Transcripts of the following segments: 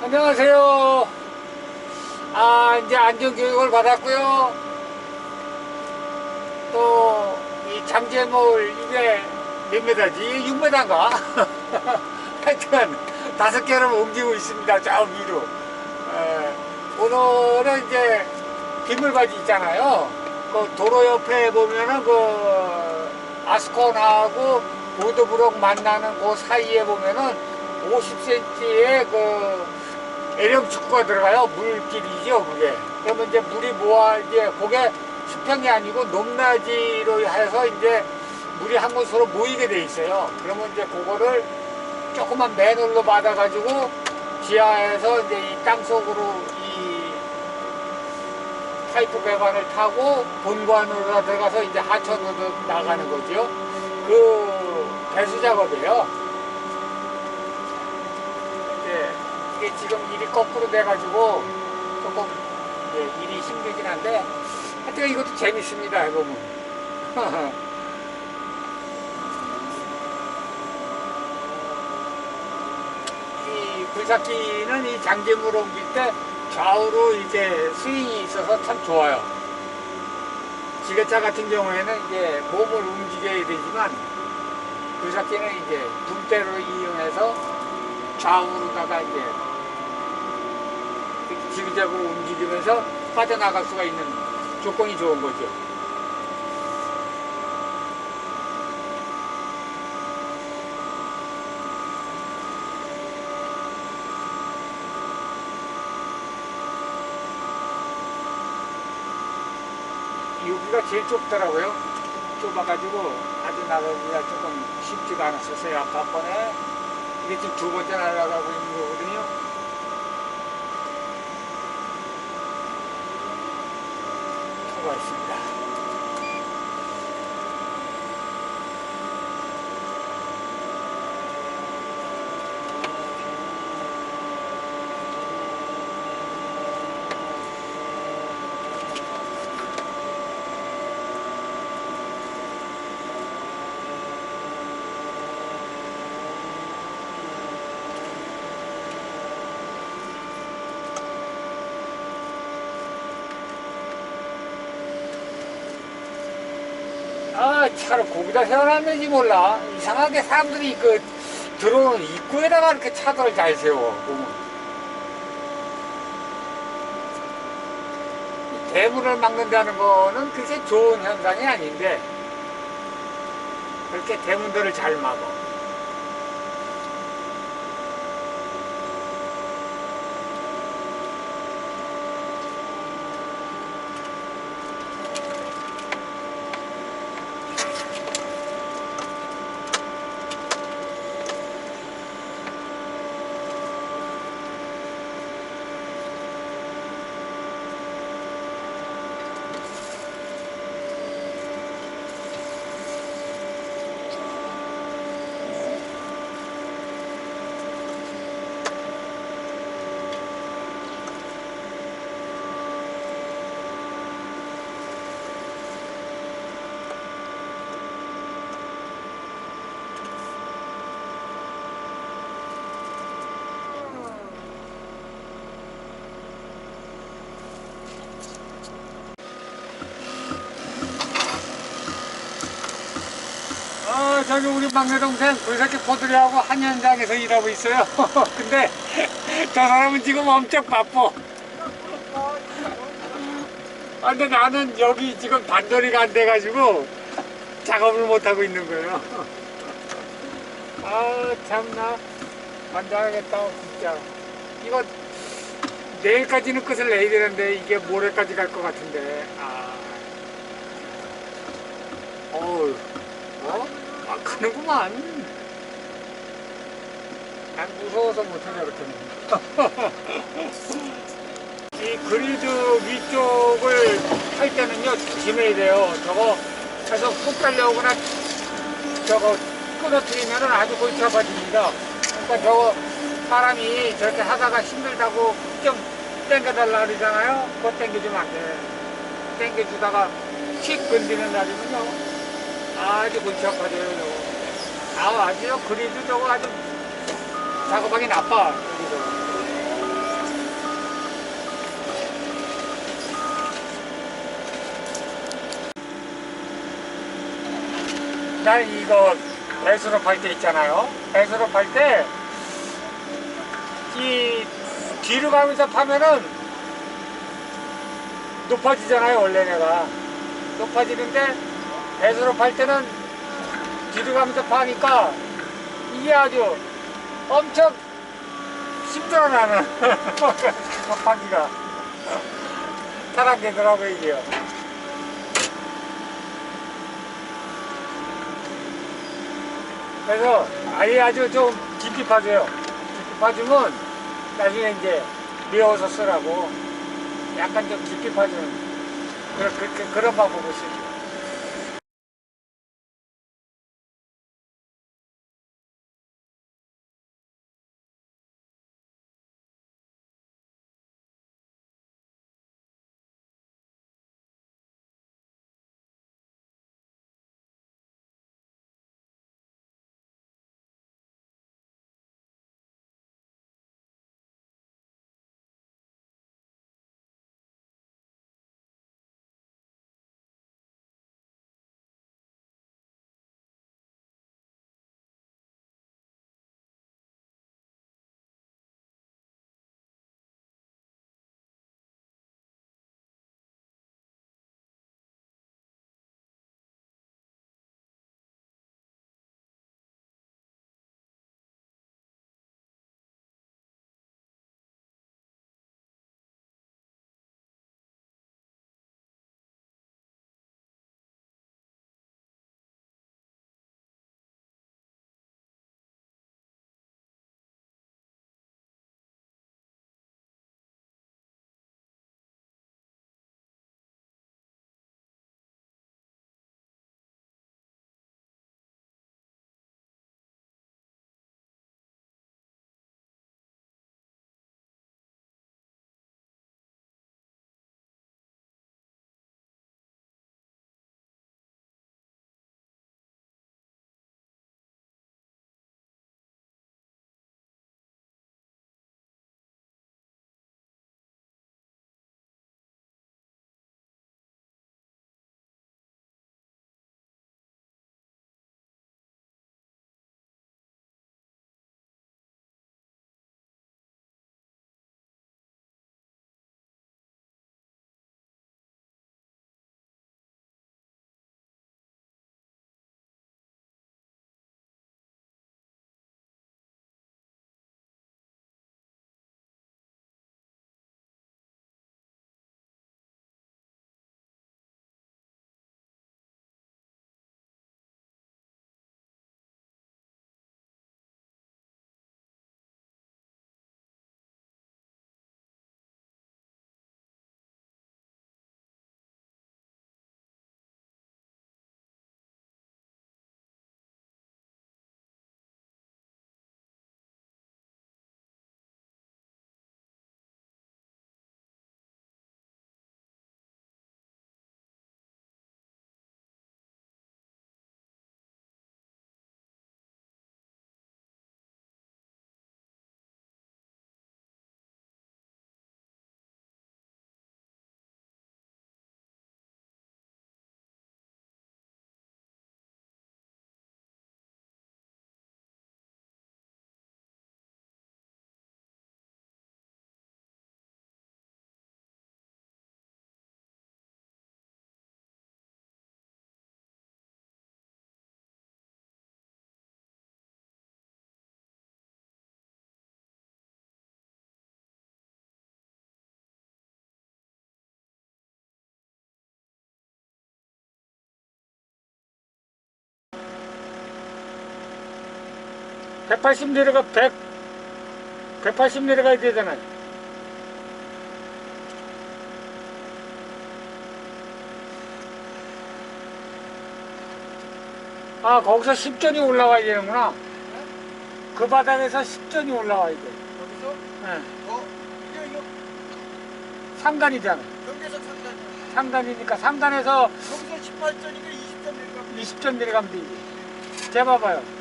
안녕하세요. 아, 이제 안전교육을 받았고요. 또, 이 장제몰, 이게 몇 메다지? 6메다인가? 하여튼, 다섯 개를 옮기고 있습니다. 저 위로. 에, 오늘은 이제 빗물바지 있잖아요. 그 도로 옆에 보면은 그 아스콘하고 보드브록 만나는 그 사이에 보면은 50cm의 그 애령 축구가 들어가요. 물길이죠, 그게. 그러면 이제 물이 모아, 이제 그게 수평이 아니고 높낮이로 해서 이제 물이 한 곳으로 모이게 돼 있어요. 그러면 이제 그거를 조그만 맨홀로 받아가지고 지하에서 이제 이 땅 속으로 이 파이프 배관을 타고 본관으로 들어가서 이제 하천으로 나가는 거죠. 그 배수 작업이에요. 이제 이게 지금 일이 거꾸로 돼가지고 조금 이제 일이 힘들긴 한데 하여튼 이것도 재밌습니다. 해보면. 이 굴삭기는 이 장제물 옮길 때 좌우로 이제 스윙이 있어서 참 좋아요. 지게차 같은 경우에는 이제 몸을 움직여야 되지만 굴삭기는 이제 분대로 이용해서 좌우로다가 이제 지그재그로 움직이면서 빠져나갈 수가 있는 조건이 좋은 거죠. 여기가 제일 좁더라고요. 좁아가지고 아주 나가기가 조금 쉽지가 않았었어요. 아까 번에 이게 지금 두 번째 날아가고 있는 거거든요. 터가 있습니다. 아, 차를 거기다 세워놨는지 몰라. 이상하게 사람들이 그 들어오는 입구에다가 이렇게 차들을 잘 세워. 대문을 막는다는 거는 그게 좋은 현상이 아닌데 그렇게 대문들을 잘 막어. 어, 저기 우리 막내 동생 불새끼 포들이하고 한 현장에서 일하고 있어요. 근데 저 사람은 지금 엄청 바빠. 아, 근데 나는 여기 지금 단절이가 안 돼가지고 작업을 못하고 있는 거예요. 아, 참나. 반장하겠다, 진짜. 이거 내일까지는 끝을 내야 되는데 이게 모레까지 갈 것 같은데. 아. 어우. 어? 막 가는구만. 난 무서워서 못하냐, 그렇게는. 이 그리드 위쪽을 할 때는요, 조심해야 돼요. 저거 해서 푹 달려오거나 저거 끊어뜨리면 은 아주 골치 아파집니다. 그러니까 저거 사람이 저렇게 하다가 힘들다고 좀 땡겨달라 그러잖아요. 그거 땡겨주면 안 돼. 땡겨주다가 휙 건드리는 날이면요. 아주 골치 아파져요, 아우 아주 그래도 저거 아주 작업하기 나빠. 난 이거 배수로 팔때 있잖아요. 배수로 팔 때 이 뒤로 가면서 파면은 높아지잖아요 원래 내가 높아지는데 배수로 팔 때는 뒤로 가면서 파니까 이게 아주 엄청 힘들어 나는 파기가 타락되더라고 이게요. 그래서 아예 아주 좀 깊이 파줘요. 깊이 파주면 나중에 이제 메워서 쓰라고 약간 좀 깊이 파주는 그런, 그런, 그런 방법을 쓰죠. 백팔십 내려가 백 백팔십 내려가야 되잖아요. 아 거기서 10전이 올라와야 되는구나. 그 바닥에서 10전이 올라와야 돼. 여기서 예. 어 이거 이거 상단이잖아. 경계선 상단 상단이니까 상단에서 여기서 18점이니까 20점 내려가 20전 내려가면 되지. 재봐봐요.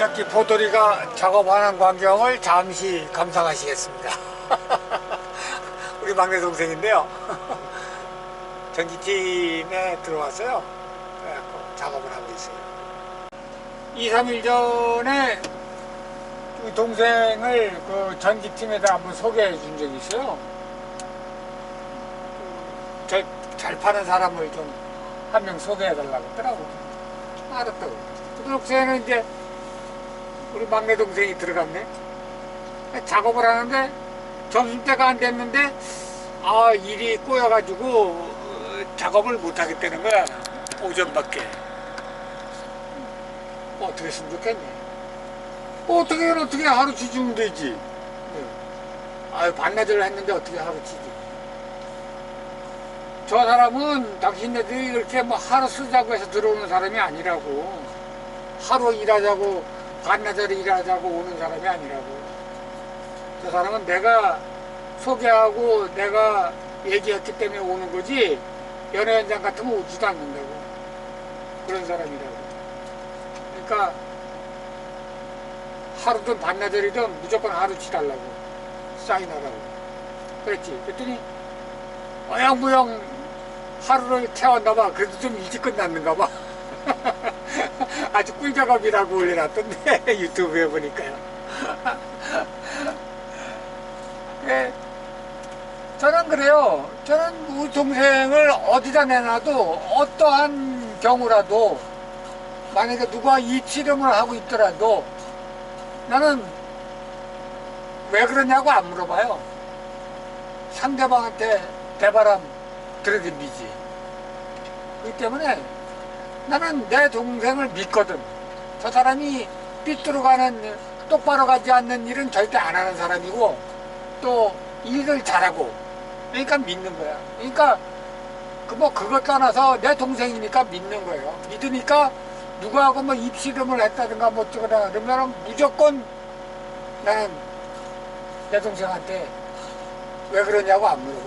굴착기 포도리가 작업하는 광경을 잠시 감상하시겠습니다. 우리 막내 동생인데요. 전기팀에 들어왔어요. 그래갖고 작업을 하고 있어요. 2, 3일 전에 우리 동생을 그 전기팀에다 한번 소개해 준 적이 있어요. 저잘 파는 사람을 좀 한 명 소개해 달라고 했더라고. 알았다고. 그 동생은 이제 우리 막내 동생이 들어갔네. 작업을 하는데 점심때가 안 됐는데 아 일이 꼬여가지고 어, 작업을 못 하겠다는 거야. 오전밖에. 어, 어떻게 했으면 좋겠네. 어떻게 어떻게 하루 치주면 되지. 아유 반나절 했는데 어떻게 하루 치지. 저 사람은 당신네들이 이렇게 뭐 하루 쓰자고 해서 들어오는 사람이 아니라고. 하루 일하자고 반나절 일하자고 오는 사람이 아니라고. 저 사람은 내가 소개하고 내가 얘기했기 때문에 오는 거지 연애 현장 같으면 오지도 않는다고. 그런 사람이라고. 그러니까 하루든 반나절이든 무조건 하루 치 달라고 사인하라고. 그랬지. 그랬더니 어영부영 하루를 태웠나 봐. 그래도 좀 일찍 끝났는가 봐. 아주 꿀작업이라고 올려놨던데 유튜브에 보니까요. 예, 저는 그래요. 저는 우리 동생을 어디다 내놔도 어떠한 경우라도 만약에 누가 이치름을 하고 있더라도 나는 왜 그러냐고 안 물어봐요. 상대방한테 대바람 들어덤비지. 그렇기 때문에 나는 내 동생을 믿거든. 저 사람이 삐뚤어 가는 똑바로 가지 않는 일은 절대 안 하는 사람이고 또 일을 잘하고 그러니까 믿는 거야. 그러니까 그 뭐 그것 떠나서 내 동생이니까 믿는 거예요. 믿으니까 누구하고 뭐 입씨름을 했다든가 뭐 어쩌거나 그러면 무조건 나는 내 동생한테 왜 그러냐고 안 물어봐.